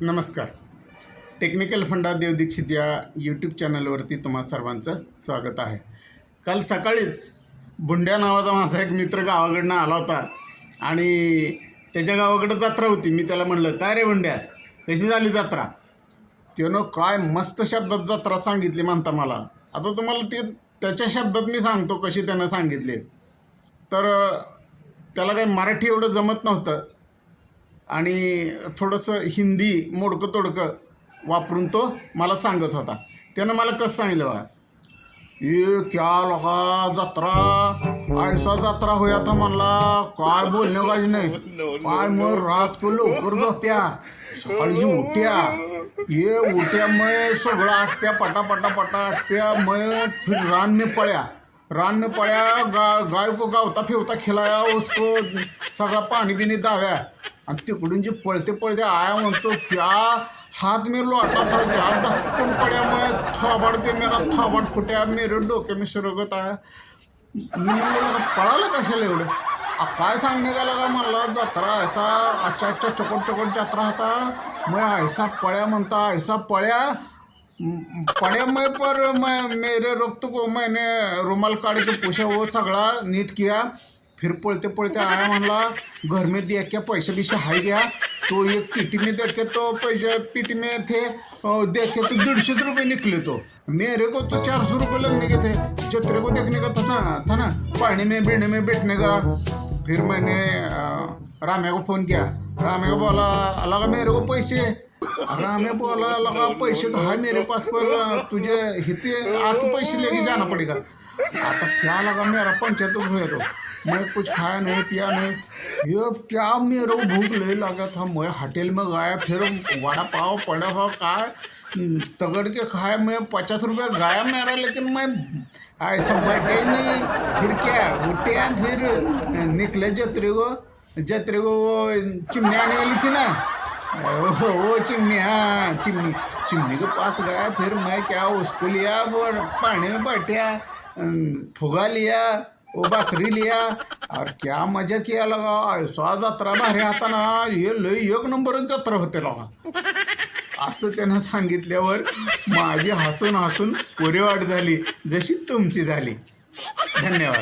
नमस्कार. टेक्निकल फंडा देव दीक्षित या यूट्यूब चॅनलवरती तुम्हा सर्वांचं स्वागत आहे. काल सकाळीच बुंड्या नावाचा माझा एक मित्र गावाकडनं आला होता आणि त्याच्या गावाकडं जत्रा होती. मी त्याला म्हणलं काय रे बुंड्या कशी झाली जत्रा? त्यानं काय मस्त शब्दात जत्रा सांगितली म्हणता मला. आता तुम्हाला ते त्याच्या शब्दात मी सांगतो कशी त्यानं सांगितली. तर त्याला काही मराठी एवढं जमत नव्हतं. आणि थोडंसं हिंदी मोडकं तोडकं वापरून तो मला सांगत होता. त्यानं मला कसं सांगितलं बघा. ये क्या लगा जत्रा? ऐसा जत्रा होया था म्हणला. काय बोलणे काहीच नाही काय मग रात को लवकर झोप्या? सकाळी उठ्या. ये उठ्या मग सगळं आटप्या पटा पटा पटा आटप्या मग फिर रान में पळ्या. रान में पळ्या गा गाय को गावता फिरता खिलाया उसको सगळा पाणी बिनी दाव्या. आणि तिकडून जे पळते पळते आया म्हणतो क्या हात में आता था क्या धक्कन पड्या थोबाड पे मेरा थोबाड फुट्या मेरे डोके मी सुरगत आहे. मी पळालं कशाला एवढं? काय सांगणे का? लगा मला जत्रा ऐसा अच्छा अच्छा चकोट चकोट जत्रा होता मग ऐसा पळ्या म्हणता ऐसा पळ्या. म, पड़े मैं पर मैं मेरे रक्त को मैंने रुमाल काट के पूछा वो सगळा नीट किया. फिर पळते पळते आया म्हणला घर में देख पैसे भी हाई गया तो एक पीटी में देख के तो पैसे पीटी में थे और देख के तो डेढ़ सौ रुपये निकले तो। मेरे को तो चार सौ रुपये लगने के थे जत्रे को देखने का था ना था ना पानी में बीड़ने में बैठने का। फिर मैंने रामे राम्या को फ़ोन किया राम्या को बोला लगा मेरे को पैसे। राम्या बोला लगा पैसे तो है मेरे पास पर तुझे हिते आके पैसे लेके जाना पड़ेगा। आता क्या लगा मेरा पंचायत हुआ तो मैं कुछ खाया नहीं, पिया नहीं। ये क्या मेरे को भूख ले लगा था मैं होटल में गया, फिर वड़ा पाव पड़ा पाव खाए तगड़ के खाया। मैं पचास रुपये गाया मेरा, लेकिन मैं ऐसा बैठे नहीं। फिर क्या? उठे फिर निकले जत्रे को। जत्रे को वो चिमनी आने वाली थी ना? वो चिमनी हाँ चिमनी। चिमनी के पास गया, फिर मैं क्या, उसको लिया, वो पानी में बैठा फुगा लिया वो बासरी लिया और क्या मजा किया लगा ऐसा जत्रा भारी आता ना हे लय एक नंबर जत्रा होते लगा। असं त्यांना सांगितल्यावर माझी हसून हसून पुरेवाट झाली जशी तुमची झाली. धन्यवाद.